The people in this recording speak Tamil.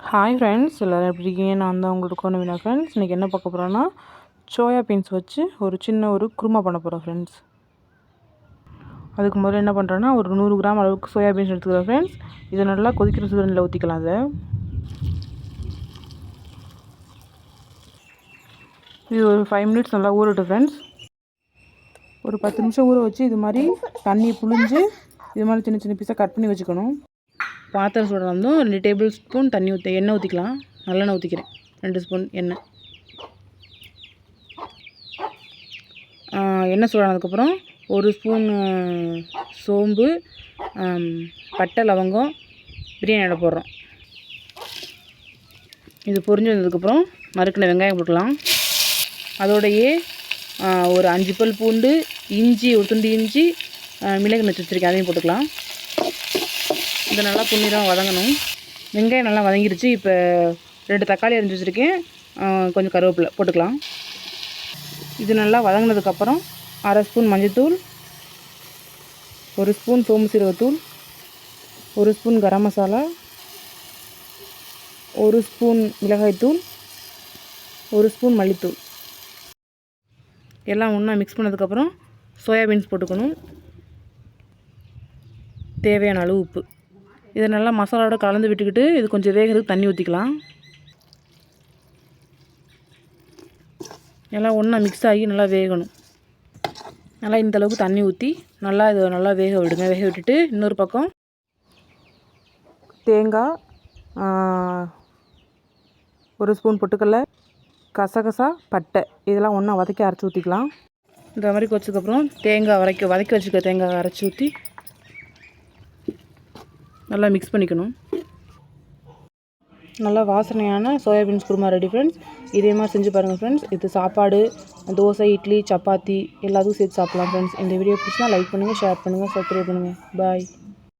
ஹாய் ஃப்ரெண்ட்ஸ் எல்லோரும் எப்படி இருக்கீங்க? நான் தான் உங்களுக்கு கோணவினா ஃப்ரெண்ட்ஸ் இன்றைக்கி என்ன பார்க்க போகிறோன்னா சோயா பீன்ஸ் வச்சு ஒரு சின்ன ஒரு குருமா பண்ண போகிறோம் ஃப்ரெண்ட்ஸ் அதுக்கு முதல்ல என்ன பண்ணுறேன்னா ஒரு நூறு கிராம் அளவுக்கு சோயா பீன்ஸ் எடுத்துக்கிறேன் ஃப்ரெண்ட்ஸ் இதை நல்லா கொதிக்கிற சுடுதண்ணில் ஊற்றிக்கலாம் அதை இது ஒரு ஃபைவ் மினிட்ஸ் நல்லா ஊறட்டும் ஃப்ரெண்ட்ஸ் ஒரு பத்து நிமிஷம் ஊற வச்சு இது மாதிரி தண்ணி புழிஞ்சு இது மாதிரி சின்ன சின்ன பீஸாக கட் பண்ணி வச்சுக்கணும். பாத்திரம் சூடாக இருந்தும் ரெண்டு டேபிள் ஸ்பூன் தண்ணி ஊற்றி எண்ணெய் ஊற்றிக்கலாம் நல்லெண்ணெய் ஊற்றிக்கிறேன் ரெண்டு ஸ்பூன் எண்ணெய். எண்ணெய் சூடானதுக்கப்புறம் ஒரு ஸ்பூன் சோம்பு பட்டை லவங்கம் பிரியாணி இலை போடுறோம். இது பொரிஞ்சு வந்ததுக்கப்புறம் மறுக்கின வெங்காயம் போட்டுக்கலாம். அதோடையே ஒரு அஞ்சு பல் பூண்டு இஞ்சி ஒரு துண்டு இஞ்சி மிளகு நச்சு வச்சுருக்கேன் அதையும் போட்டுக்கலாம். இதை நல்லா புண்ணிரம் வதங்கணும். வெங்காயம் நல்லா வதங்கிருச்சு. இப்போ ரெண்டு தக்காளி அரிஞ்சு வச்சுருக்கேன். கொஞ்சம் கருவேப்பிலை போட்டுக்கலாம். இது நல்லா வதங்கினதுக்கப்புறம் அரை ஸ்பூன் மஞ்சள்தூள் ஒரு ஸ்பூன் சோம்பு சீரகத்தூள் ஒரு ஸ்பூன் கரம் மசாலா ஒரு ஸ்பூன் மிளகாய்த்தூள் ஒரு ஸ்பூன் மல்லித்தூள். எல்லாம் ஒன்றா மிக்ஸ் பண்ணதுக்கப்புறம் சோயாபீன்ஸ் போட்டுக்கணும். தேவையான அளவு உப்பு. இதை நல்லா மசாலாவோட கலந்து விட்டுக்கிட்டு இது கொஞ்சம் வேகிறதுக்கு தண்ணி ஊற்றிக்கலாம் எல்லாம் ஒன்றா மிக்ஸ் ஆகி நல்லா வேகணும். நல்லா இந்தளவுக்கு தண்ணி ஊற்றி நல்லா இதை நல்லா வேக விடுங்க. வேக விட்டுட்டு இன்னொரு பக்கம் தேங்காய் ஒரு ஸ்பூன் பொட்டுக்கடலை கசகசா பட்டை. இதெல்லாம் ஒன்றா வதக்கி அரைச்சி ஊற்றிக்கலாம் இந்த மாதிரி கொச்சதுக்கப்புறம் தேங்காய் வதக்கி வதக்கி வச்சுக்க தேங்காய் அரைச்சி ஊற்றி நல்லா மிக்ஸ் பண்ணிக்கணும். நல்லா வாசனையான சோயாபீன்ஸ் குருமா ரெடி ஃப்ரெண்ட்ஸ் இதே மாதிரி செஞ்சு பாருங்கள் ஃப்ரெண்ட்ஸ் இது சாப்பாடு தோசை இட்லி சப்பாத்தி எல்லாத்துக்கும் சேர்த்து சாப்பிட்லாம் ஃப்ரெண்ட்ஸ் இந்த வீடியோ பிடிச்சினா லைக் பண்ணுங்கள் ஷேர் பண்ணுங்கள் சப்ஸ்கிரைப் பண்ணுங்கள் பாய்